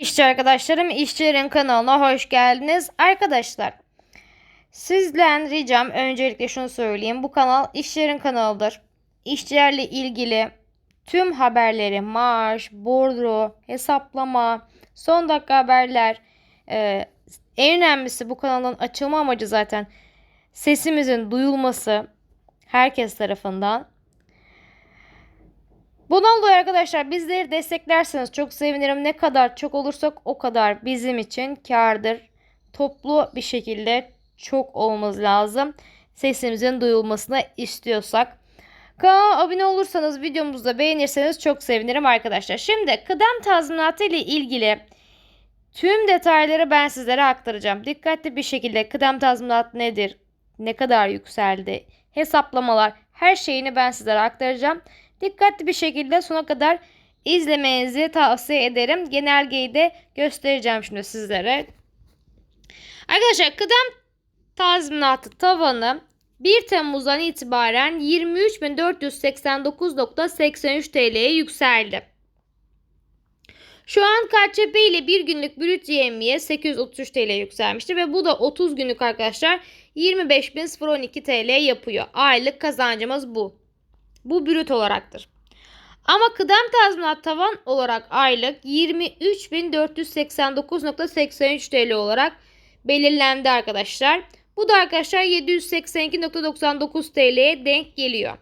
İşçi arkadaşlarım, işçilerin kanalına hoş geldiniz. Arkadaşlar, sizden ricam öncelikle şunu söyleyeyim. Bu kanal işçilerin kanalıdır. İşçilerle ilgili tüm haberleri, maaş, bordro, hesaplama, son dakika haberler, e, en önemlisi bu kanalın açılma amacı zaten sesimizin duyulması herkes tarafından. Bundan dolayı arkadaşlar bizleri desteklerseniz çok sevinirim. Ne kadar çok olursak o kadar bizim için kardır. Toplu bir şekilde çok olmamız lazım. Sesimizin duyulmasını istiyorsak. Kanala abone olursanız videomuzu da beğenirseniz çok sevinirim arkadaşlar. Şimdi kıdem tazminatı ile ilgili tüm detayları ben sizlere aktaracağım. Dikkatli bir şekilde kıdem tazminatı nedir? Ne kadar yükseldi? Hesaplamalar her şeyini ben sizlere aktaracağım. Dikkatli bir şekilde sona kadar izlemenizi tavsiye ederim. Genelgeyi de göstereceğim şimdi sizlere. Arkadaşlar kıdem tazminatı tavanı 1 Temmuz'dan itibaren 23.489.83 TL'ye yükseldi. Şu an KÇP ile bir günlük brüt yemiye 833 TL yükselmişti ve bu da 30 günlük arkadaşlar 25.012 TL yapıyor. Aylık kazancımız bu. Bu brüt olaraktır. Ama kıdem tazminat tavan olarak aylık 23.489.83 TL olarak belirlendi arkadaşlar. Bu da arkadaşlar 782.99 TL'ye denk geliyor.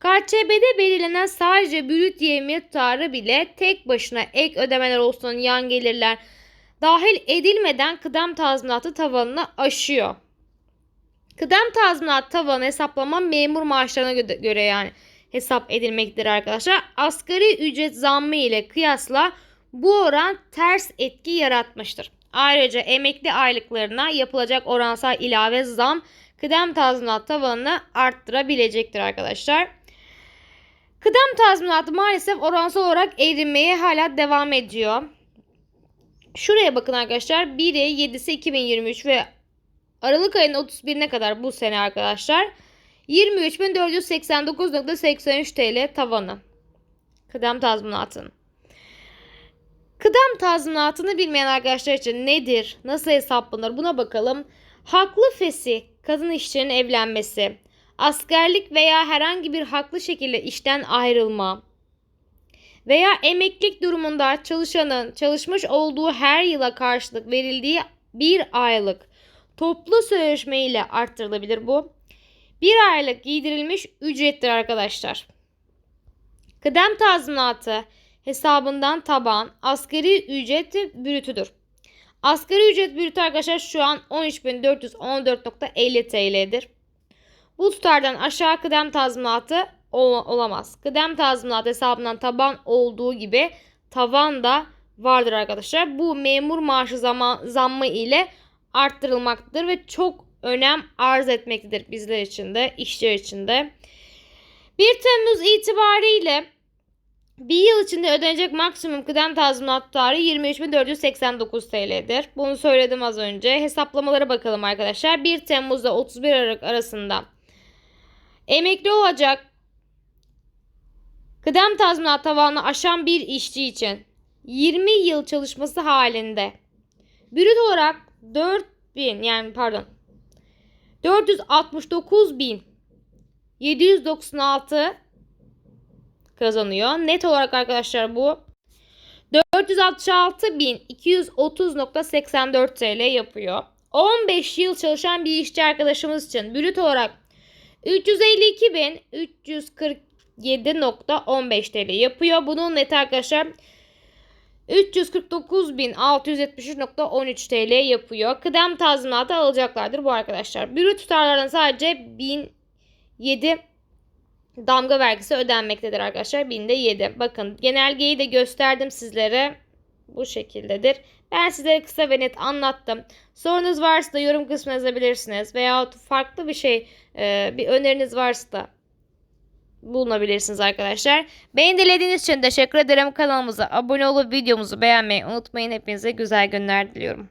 KÇB'de belirlenen sadece brüt yevmiye tutarı bile tek başına ek ödemeler olsun yan gelirler dahil edilmeden kıdem tazminatı tavanını aşıyor. Kıdem tazminat tavanı hesaplama memur maaşlarına gö- göre yani hesap edilmektedir arkadaşlar. Asgari ücret zammı ile kıyasla bu oran ters etki yaratmıştır. Ayrıca emekli aylıklarına yapılacak oransal ilave zam kıdem tazminat tavanını arttırabilecektir arkadaşlar. Kıdem tazminatı maalesef oransal olarak erimeye hala devam ediyor. Şuraya bakın arkadaşlar. 1'i 7'si 2023 ve Aralık ayının 31'ine kadar bu sene arkadaşlar 23.489.83 TL tavanı. Kıdem tazminatının. Kıdem tazminatını bilmeyen arkadaşlar için nedir? Nasıl hesaplanır? Buna bakalım. Haklı fesi, kadın işçinin evlenmesi, askerlik veya herhangi bir haklı şekilde işten ayrılma veya emeklilik durumunda çalışanın çalışmış olduğu her yıla karşılık verildiği bir aylık toplu sözleşme ile arttırılabilir bu. Bir aylık giydirilmiş ücrettir arkadaşlar. Kıdem tazminatı hesabından taban asgari ücreti brütüdür. Asgari ücret brütü arkadaşlar şu an 13.414.50 TL'dir. Bu tutardan aşağı kıdem tazminatı ol- olamaz. Kıdem tazminatı hesabından taban olduğu gibi tavan da vardır arkadaşlar. Bu memur maaşı zaman, zammı ile arttırılmaktadır ve çok önem arz etmektedir bizler için de, işçiler için de. 1 Temmuz itibariyle bir yıl içinde ödenecek maksimum kıdem tazminat tutarı 23.489 TL'dir. Bunu söyledim az önce. Hesaplamalara bakalım arkadaşlar. 1 Temmuz'da 31 Aralık arasında emekli olacak kıdem tazminat tavanını aşan bir işçi için 20 yıl çalışması halinde brüt olarak 4000 yani pardon 469.796 kazanıyor. Net olarak arkadaşlar bu 466.230.84 TL yapıyor. 15 yıl çalışan bir işçi arkadaşımız için brüt olarak 352.347.15 TL yapıyor. Bunun net arkadaşlar 349.673.13 TL yapıyor. Kıdem tazminatı alacaklardır bu arkadaşlar. Brüt tutarlardan sadece 1007 damga vergisi ödenmektedir arkadaşlar. Binde 7. Bakın genelgeyi de gösterdim sizlere. Bu şekildedir. Ben size kısa ve net anlattım. Sorunuz varsa da yorum kısmına yazabilirsiniz. Veya farklı bir şey, e, bir öneriniz varsa da bulunabilirsiniz arkadaşlar. Beni dinlediğiniz için teşekkür ederim. Kanalımıza abone olup videomuzu beğenmeyi unutmayın. Hepinize güzel günler diliyorum.